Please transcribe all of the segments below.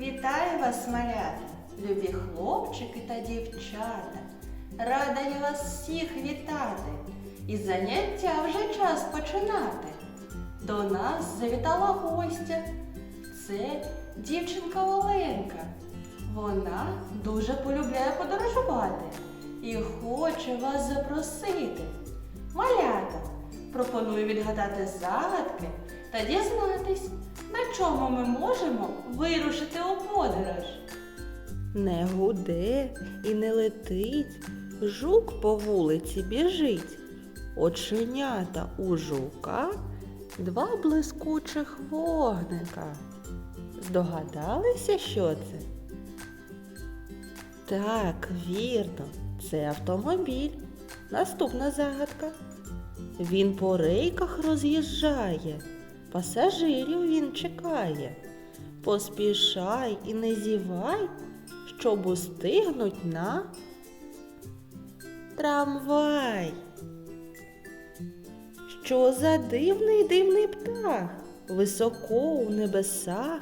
Вітаю вас, малята, любі хлопчики та дівчата. Рада я вас всіх вітати. І заняття вже час починати. До нас завітала гостя. Це дівчинка Оленка. Вона дуже полюбляє подорожувати і хоче вас запросити. Малята, пропоную відгадати загадки та дізнатись, на чому ми можемо вирушити у подорож. Не гуде і не летить, жук по вулиці біжить. Оченята у жука, два блискучих вогника. Здогадалися, що це? Так, вірно, це автомобіль. Наступна загадка. Він по рейках роз'їжджає, пасажирів він чекає. Поспішай і не зівай, щоб устигнуть на трамвай. Що за дивний дивний птах? Високо у небесах,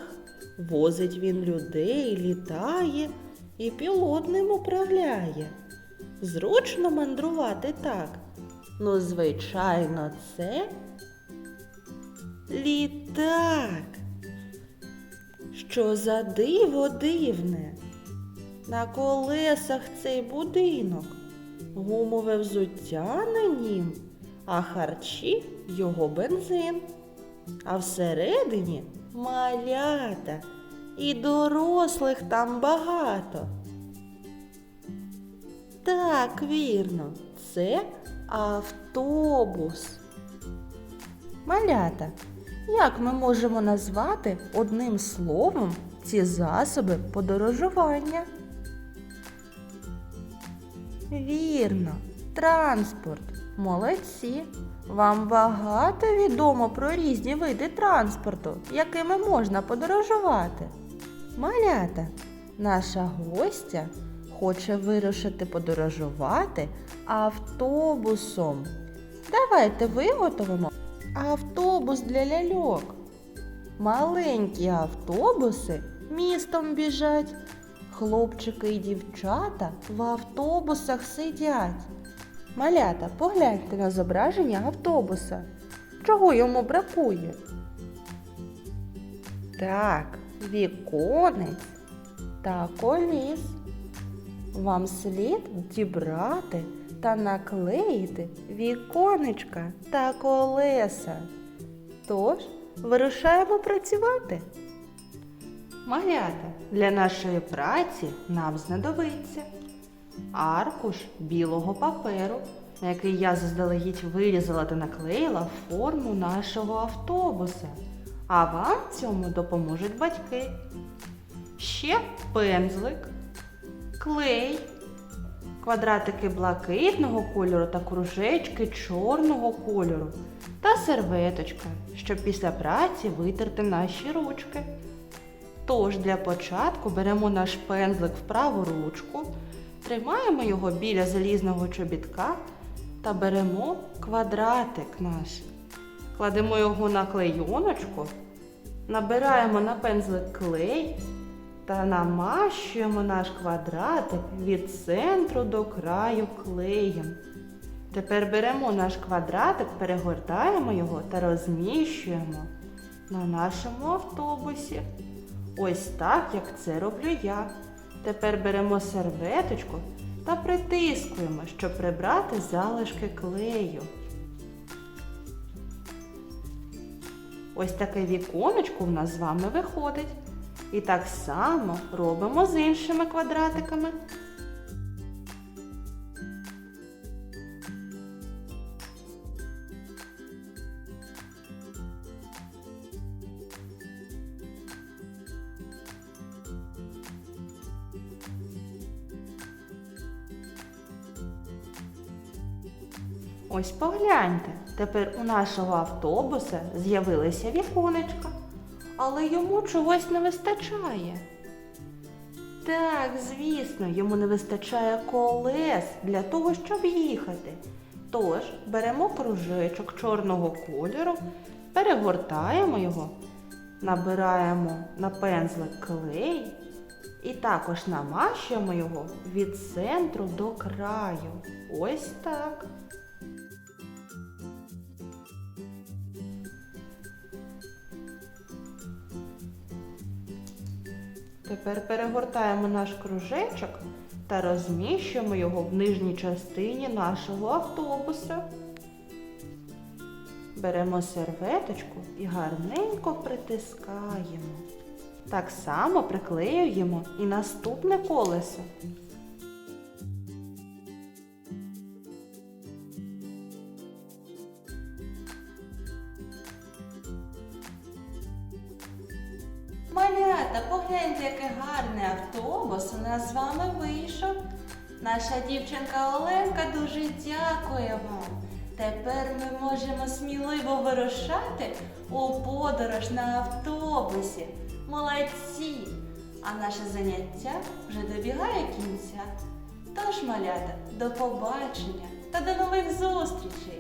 возить він людей, літає і пілот ним управляє. Зручно мандрувати так. Ну, звичайно, це літак. Що за диво дивне? На колесах цей будинок, гумове взуття на нім, а харчі його бензин. А всередині малята і дорослих там багато. Так, вірно, це автобус. Малята, як ми можемо назвати одним словом ці засоби подорожування? Вірно, транспорт. Молодці. Вам багато відомо про різні види транспорту, якими можна подорожувати. Малята, наша гостя хоче вирушити подорожувати автобусом. Давайте виготовимо автобус для ляльок. Маленькі автобуси містом біжать. Хлопчики і дівчата в автобусах сидять. Малята, погляньте на зображення автобуса. Чого йому бракує? Так, віконець та коліс. Вам слід дібрати та наклеїти віконечка та колеса. Тож, вирушаємо працювати. Малята, для нашої праці нам знадобиться аркуш білого паперу, на який я заздалегідь вирізала та наклеїла форму нашого автобуса. А вам цьому допоможуть батьки. Ще пензлик, клей, квадратики блакитного кольору та кружечки чорного кольору та серветочка, щоб після праці витерти наші ручки. Тож для початку беремо наш пензлик в праву ручку, тримаємо його біля залізного чобітка та беремо квадратик наш. Кладемо його на клейоночку, набираємо на пензлик клей та намащуємо наш квадратик від центру до краю клеєм. Тепер беремо наш квадратик, перегортаємо його та розміщуємо на нашому автобусі. Ось так, як це роблю я. Тепер беремо серветочку та притискуємо, щоб прибрати залишки клею. Ось таке віконечко в нас з вами виходить. І так само робимо з іншими квадратиками. Ось погляньте, тепер у нашого автобуса з'явилися віконечка, але йому чогось не вистачає. Так, звісно, йому не вистачає колес для того, щоб їхати. Тож беремо кружечок чорного кольору, перегортаємо його набираємо на пензлик клей і також намащуємо його від центру до краю. Ось так. Тепер перегортаємо наш кружечок та розміщуємо його в нижній частині нашого автобуса. Беремо серветочку і гарненько притискаємо. Так само приклеюємо і наступне колесо. Малята, погляньте, який гарний автобус у нас з вами вийшов. Наша дівчинка Оленка дуже дякує вам. Тепер ми можемо сміливо вирушати у подорож на автобусі. Молодці! А наше заняття вже добігає кінця. Тож, малята, до побачення та до нових зустрічей!